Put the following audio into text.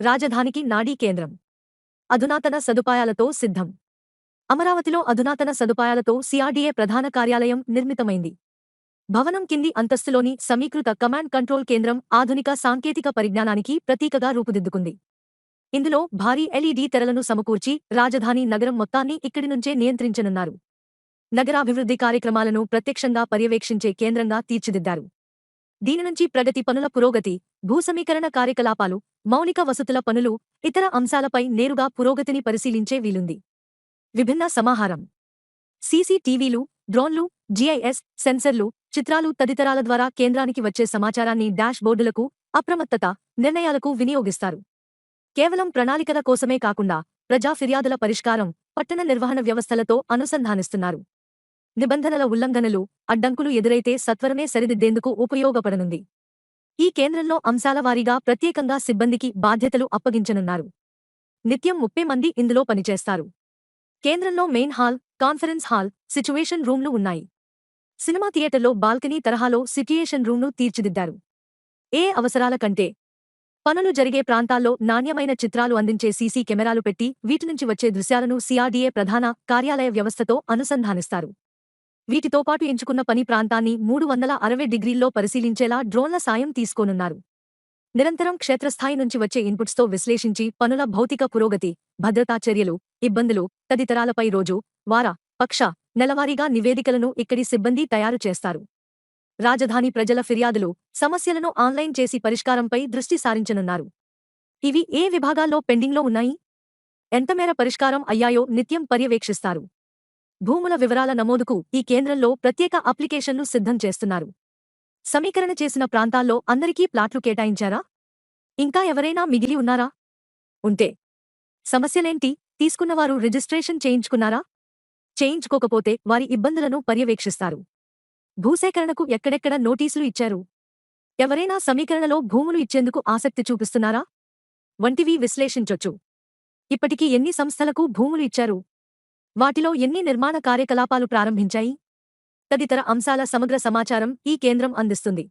రాజధానికి నాడీ కేంద్రం. అధునాతన సదుపాయాలతో సిద్ధం. అమరావతిలో అధునాతన సదుపాయాలతో సిఆర్డీఏ ప్రధాన కార్యాలయం నిర్మితమైంది. భవనం కింది అంతస్తులోని సమీకృత కమాండ్ కంట్రోల్ కేంద్రం ఆధునిక సాంకేతిక పరిజ్ఞానానికి ప్రతీకగా రూపుదిద్దుకుంది. ఇందులో భారీ ఎల్ఈడీ తెరలను సమకూర్చి రాజధాని నగరం మొత్తాన్ని ఇక్కడి నుంచే నియంత్రించనున్నారు. నగరాభివృద్ధి కార్యక్రమాలను ప్రత్యక్షంగా పర్యవేక్షించే కేంద్రంగా తీర్చిదిద్దారు. దీని నుంచి ప్రగతి పనుల పురోగతి భూసమీకరణ కార్యకలాపాలు మౌలిక వసతుల పనులు ఇతర అంశాలపై నేరుగా పురోగతిని పరిశీలించే వీలుంది. విభిన్న సమాహారం. సీసీటీవీలు డ్రోన్లు జీఐఎస్ సెన్సర్లు చిత్రాలు తదితరాల ద్వారా కేంద్రానికి వచ్చే సమాచారాన్ని డాష్ బోర్డులకు అప్రమత్తత నిర్ణయాలకు వినియోగిస్తారు. కేవలం ప్రణాళికల కోసమే కాకుండా ప్రజా ఫిర్యాదుల పరిష్కారం పట్టణ నిర్వహణ వ్యవస్థలతో అనుసంధానిస్తున్నారు. నిబంధనల ఉల్లంఘనలు అడ్డంకులు ఎదురైతే సత్వరమే సరిదిద్దేందుకు ఉపయోగపడనుంది. ఈ కేంద్రంలో అంశాల వారీగా ప్రత్యేకంగా సిబ్బందికి బాధ్యతలు అప్పగించనున్నారు. నిత్యం ముప్పై మంది ఇందులో పనిచేస్తారు. కేంద్రంలో main hall conference hall situation రూమ్లు ఉన్నాయి. సినిమా థియేటర్లో బాల్కనీ తరహాలో సిట్యుయేషన్ రూమ్ను తీర్చిదిద్దారు. ఏ అవసరాల కంటే? పనులు జరిగే ప్రాంతాల్లో నాణ్యమైన చిత్రాలు అందించే సీసీ కెమెరాలు పెట్టి వీటి నుంచి వచ్చే దృశ్యాలను సిఆర్డీఏ ప్రధాన కార్యాలయ వ్యవస్థతో అనుసంధానిస్తారు. వీటితో పాటు ఎంచుకున్న పని ప్రాంతాన్ని మూడు వందల అరవై డిగ్రీల్లో పరిశీలించేలా డ్రోన్ల సాయం తీసుకోనున్నారు. నిరంతరం క్షేత్రస్థాయి నుంచి వచ్చే ఇన్పుట్స్తో విశ్లేషించి పనుల భౌతిక పురోగతి భద్రతా చర్యలు ఇబ్బందులు తదితరాలపై రోజు వార పక్ష నెలవారీగా నివేదికలను ఇక్కడి సిబ్బంది తయారు చేస్తారు. రాజధాని ప్రజల ఫిర్యాదులు సమస్యలను ఆన్లైన్ చేసి పరిష్కారంపై దృష్టి సారించనున్నారు. ఇవి ఏ విభాగాల్లో పెండింగ్లో ఉన్నాయి? ఎంతమేర పరిష్కారం అయ్యాయో నిత్యం పర్యవేక్షిస్తారు. భూముల వివరాల నమోదుకు ఈ కేంద్రంలో ప్రత్యేక అప్లికేషన్లు సిద్ధం చేస్తున్నారు. సమీకరణ చేసిన ప్రాంతాల్లో అందరికీ ప్లాట్లు కేటాయించారా? ఇంకా ఎవరైనా మిగిలి ఉన్నారా? ఉంటే. సమస్యలేంటి? తీసుకున్నవారు రిజిస్ట్రేషన్ చేయించుకున్నారా? చేయించుకోకపోతే వారి ఇబ్బందులను పర్యవేక్షిస్తారు. భూసేకరణకు ఎక్కడెక్కడ నోటీసులు ఇచ్చారు? ఎవరైనా సమీకరణలో భూములు ఇచ్చేందుకు ఆసక్తి చూపిస్తున్నారా? వంటివి విశ్లేషించొచ్చు. ఇప్పటికీ ఎన్ని సంస్థలకు భూములు ఇచ్చారు? వాటిలో ఎన్ని నిర్మాణ కార్యకలాపాలు ప్రారంభించాయి? తదితర అంశాల సమగ్ర సమాచారం ఈ కేంద్రం అందిస్తుంది.